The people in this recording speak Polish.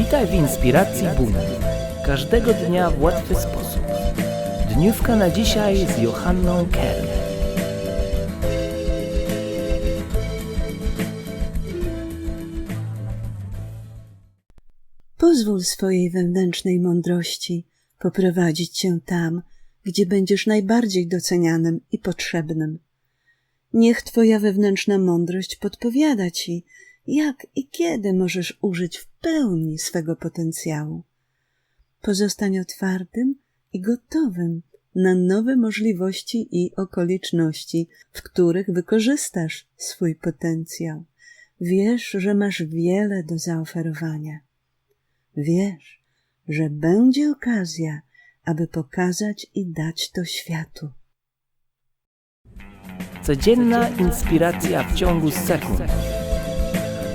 Witaj w inspiracji Buna. Każdego dnia w łatwy sposób. Dniówka na dzisiaj z Johanną Kern. Pozwól swojej wewnętrznej mądrości poprowadzić cię tam, gdzie będziesz najbardziej docenianym i potrzebnym. Niech twoja wewnętrzna mądrość podpowiada ci, jak i kiedy możesz użyć w pełni swego potencjału. Pozostań otwartym i gotowym na nowe możliwości i okoliczności, w których wykorzystasz swój potencjał. Wiesz, że masz wiele do zaoferowania. Wiesz, że będzie okazja, aby pokazać i dać to światu. Codzienna inspiracja w ciągu sekund.